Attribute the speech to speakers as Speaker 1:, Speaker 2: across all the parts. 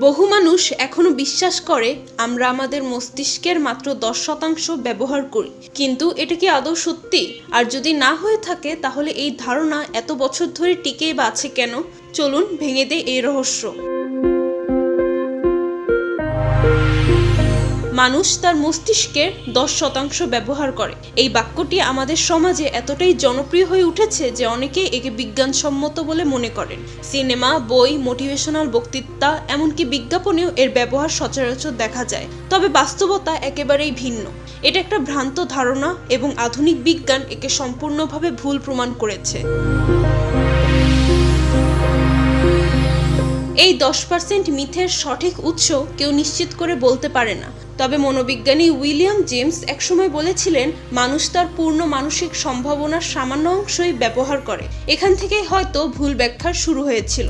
Speaker 1: বহু মানুষ এখনও বিশ্বাস করে, আমরা আমাদের মস্তিষ্কের মাত্র দশ শতাংশ ব্যবহার করি। কিন্তু এটা কি আদৌ সত্যি? আর যদি না হয়ে থাকে, তাহলে এই ধারণা এত বছর ধরে টিকে বা আছে কেন? চলুন ভেঙে দেয় এই রহস্য। মানুষ তার মস্তিষ্কের দশ শতাংশ ব্যবহার করে। এই বাক্যটি আমাদের সমাজে এতটাই জনপ্রিয় হয়ে উঠেছে যে অনেকেই একে বিজ্ঞানসম্মত বলে মনে করেন। সিনেমা, বই, মোটিভেশনাল বক্তৃতা, এমনকি বিজ্ঞাপনেও এর ব্যবহার সচরাচর দেখা যায়। তবে বাস্তবতা একেবারেই ভিন্ন। এটা একটা ভ্রান্ত ধারণা এবং আধুনিক বিজ্ঞান একে সম্পূর্ণভাবে ভুল প্রমাণ করেছে। এই দশ পার্সেন্ট মিথের সঠিক উৎস কেউ নিশ্চিত করে বলতে পারে না। তবে মনোবিজ্ঞানী উইলিয়াম জেমস একসময় বলেছিলেন, মানুষ তার পূর্ণ মানসিক সম্ভাবনার সামান্য অংশই ব্যবহার করে। এখান থেকেই হয়তো ভুল ব্যাখ্যার শুরু হয়েছিল।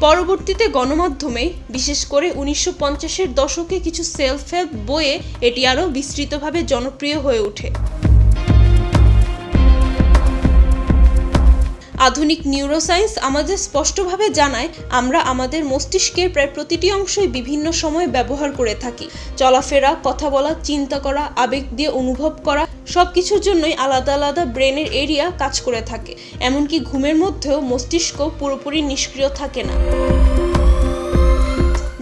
Speaker 1: পরবর্তীতে গণমাধ্যমে, বিশেষ করে উনিশশো পঞ্চাশের দশকে কিছু সেলফ হেল্প বইয়ে এটি আরও বিস্তৃতভাবে জনপ্রিয় হয়ে ওঠে। আধুনিক নিউরোসায়েন্স আমাদের স্পষ্টভাবে জানায়, আমরা আমাদের মস্তিষ্কের প্রায় প্রতিটি অংশই বিভিন্ন সময় ব্যবহার করে থাকি। চলাফেরা, কথা বলা, চিন্তা করা, আবেগ দিয়ে অনুভব করা সব কিছুর জন্যই আলাদা আলাদা ব্রেনের এরিয়া কাজ করে থাকে। এমনকি ঘুমের মধ্যেও মস্তিষ্ক পুরোপুরি নিষ্ক্রিয় থাকে না।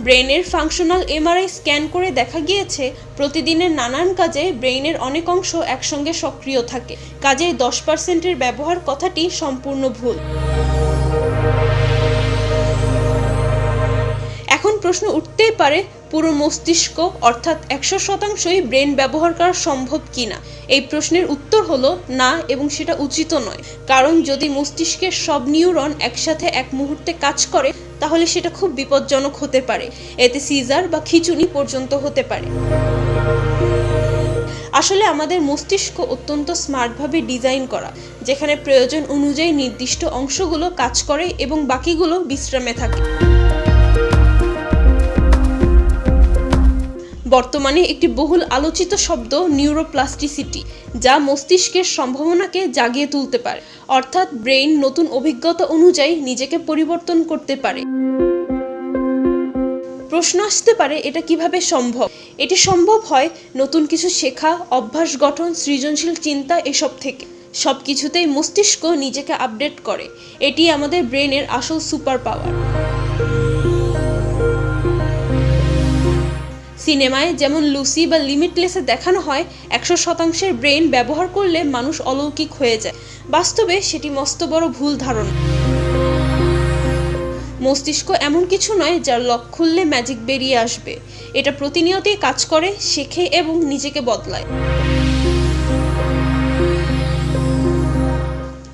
Speaker 1: ব্রেনের ফাংশনাল এমআরআই স্ক্যান করে দেখা গিয়েছে, প্রতিদিনের নানান কাজে ব্রেইনের অনেক অংশ একসঙ্গে সক্রিয় থাকে। কাজেই দশ পার্সেন্টের ব্যবহার কথাটি সম্পূর্ণ ভুল। এখন প্রশ্ন উঠতেই পারে, পুরো মস্তিষ্ক অর্থাৎ একশো শতাংশই ব্রেন ব্যবহার করা সম্ভব কিনা? এই প্রশ্নের উত্তর হলো না এবং সেটা উচিত নয়। কারণ যদি মস্তিষ্কের সব নিউরন একসাথে এক মুহূর্তে কাজ করে তাহলে সেটা খুব বিপজ্জনক হতে পারে। এতে সিজার বা খিচুনি পর্যন্ত হতে পারে। আসলে আমাদের মস্তিষ্ক অত্যন্ত স্মার্টভাবে ডিজাইন করা, যেখানে প্রয়োজন অনুযায়ী নির্দিষ্ট অংশগুলো কাজ করে এবং বাকিগুলো বিশ্রামে থাকে। বর্তমানে একটি বহুল আলোচিত শব্দ নিউরোপ্লাস্টিসিটি, যা মস্তিষ্কের সম্ভাবনাকে জাগিয়ে তুলতে পারে। অর্থাৎ ব্রেইন নতুন অভিজ্ঞতা অনুযায়ী নিজেকে পরিবর্তন করতে পারে। প্রশ্ন আসতে পারে, এটা কীভাবে সম্ভব? এটি সম্ভব হয় নতুন কিছু শেখা, অভ্যাস গঠন, সৃজনশীল চিন্তা এসব থেকে। সব কিছুতেই মস্তিষ্ক নিজেকে আপডেট করে। এটি আমাদের ব্রেনের আসল সুপার পাওয়ার সিনেমায় যেমন লুসি বা লিমিটলেসে দেখানো হয়, একশো শতাংশের ব্রেন ব্যবহার করলে মানুষ অলৌকিক হয়ে যায়। বাস্তবে সেটি মস্ত বড় ভুল ধারণা। মস্তিষ্ক এমন কিছু নয় যার লক খুললে ম্যাজিক বেরিয়ে আসবে। এটা প্রতিনিয়তই কাজ করে, শেখে এবং নিজেকে বদলায়।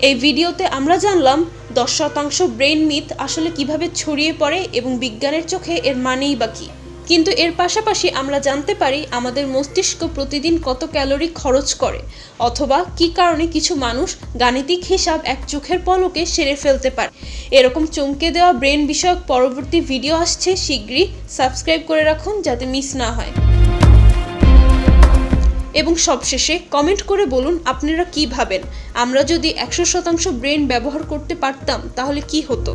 Speaker 1: এই ভিডিওতে আমরা জানলাম, দশ শতাংশ ব্রেন মিথ আসলে কীভাবে ছড়িয়ে পড়ে এবং বিজ্ঞানের চোখে এর মানেই বা কী? কিন্তু এর পাশাপাশি আমরা জানতে পারি আমাদের মস্তিষ্ক প্রতিদিন কত ক্যালোরি খরচ করে, অথবা কি কারণে কিছু মানুষ গাণিতিক হিসাব এক চোখের পলকে সেরে ফেলতে পারে। এরকম চমকে দেওয়া ব্রেন বিষয়ক পরবর্তী ভিডিও আসছে, শীঘ্রই সাবস্ক্রাইব করে রাখুন যাতে মিস না হয়। এবং সবশেষে কমেন্ট করে বলুন আপনারা কি ভাবেন। আমরা যদি একশো শতাংশ ব্রেন ব্যবহার করতে পারতাম তাহলে কি হতো?